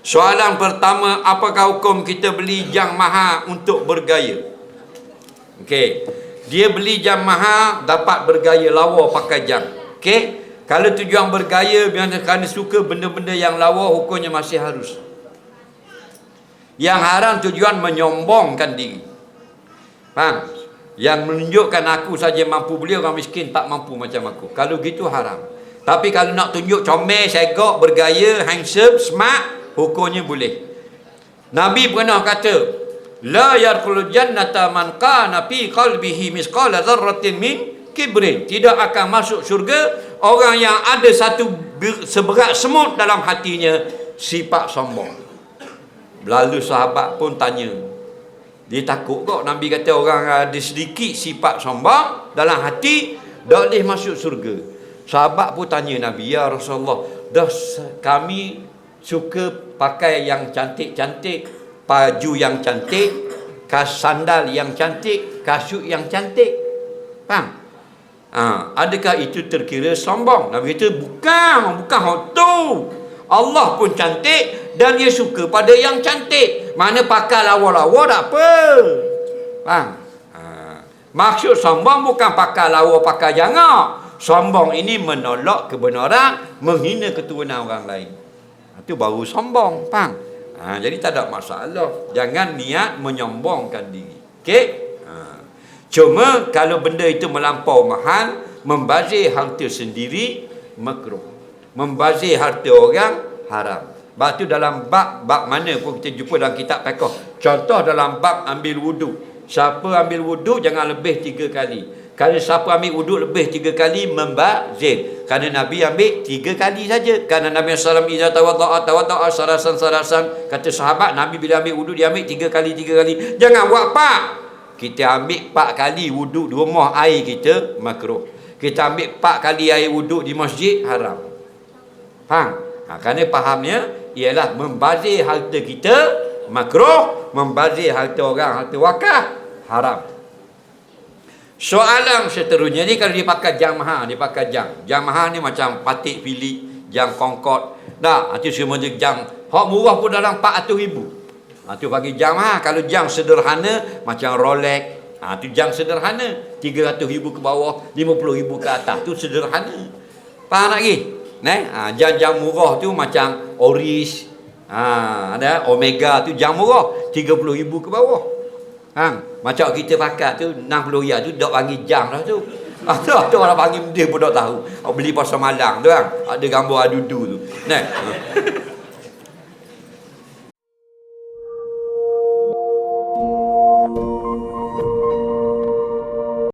Soalan pertama, apakah hukum kita beli jam mahal untuk bergaya? Okey. Dia beli jam mahal dapat bergaya lawa pakai jam. Okey. Kalau tujuan bergaya kerana suka benda-benda yang lawa hukumnya masih harus. Yang haram tujuan menyombongkan diri. Faham? Yang menunjukkan aku saja mampu beli orang miskin tak mampu macam aku. Kalau gitu haram. Tapi kalau nak tunjuk comel, segok, bergaya, handsome, smart, hukumnya boleh. Nabi pernah kata, La yarkulul jannata man qana fi qalbihi misqala dzarratin min kibrin. Tidak akan masuk syurga orang yang ada satu seberat semut dalam hatinya sifat sombong. Lalu sahabat pun tanya. Dia takut kok Nabi kata orang ada sedikit sifat sombong dalam hati tak boleh masuk surga. Sahabat pun tanya Nabi, Ya Rasulullah, dah kami suka pakai yang cantik-cantik, baju yang cantik, kas sandal yang cantik, kasut yang cantik. Faham? Ha, adakah itu terkira sombong? Nabi kata, bukan, bukan hal tu. Allah pun cantik dan dia suka pada yang cantik. Mana pakai lawa-lawa tak apa. Faham? Ha. Maksud sombong bukan pakai lawa, pakai jangak. Sombong ini menolak kebenaran, menghina keturunan orang lain. Itu baru sombong, faham? Ha, jadi tak ada masalah. Jangan niat menyombongkan diri. Okey? Ha. Cuma kalau benda itu melampau mahal, membazir harta sendiri makruh. Membazir harta orang haram. Sebab tu dalam bab bab mana pun kita jumpa dalam kitab fiqh. Contoh dalam bab ambil wuduk. Siapa ambil wuduk jangan lebih tiga kali. Kalau siapa ambil wuduk lebih tiga kali membazir. Kerana Nabi ambil tiga kali saja. Kerana Nabi SAW iza tawadda'a tawadda'a sarasan sarasan. Kata sahabat Nabi bila ambil wuduk dia ambil tiga kali tiga kali. Jangan buat pak. Kita ambil empat kali wuduk di rumah air kita makruh. Kita ambil empat kali air wuduk di masjid haram. Faham? Ha, kerana fahamnya ialah membazir harta kita makruh, membazir harta orang, harta wakaf haram. Soalan seterusnya ni kalau dia pakai jam mahal, dia pakai jam. Jam mahal ni macam patik Philip, jam Concorde. Dah, itu semua jam. Hak murah pun dalam 400 ribu. Ha, tu bagi jam mahal. Kalau jam sederhana macam Rolex, ha, tu jam sederhana. 300 ribu ke bawah, 50 ribu ke atas. Tu sederhana. Faham lagi? Nah, ha, jam-jam murah tu macam Oris, ha, ada Omega tu jam murah, 30 ribu ke bawah. Ha, macam kita pakai tu 60 ya tu dak bagi jam lah tu. Ah tu, tu orang bagi dia pun tak tahu. Oh, beli pasal malang tu kan. Ada gambar adudu tu. Nah.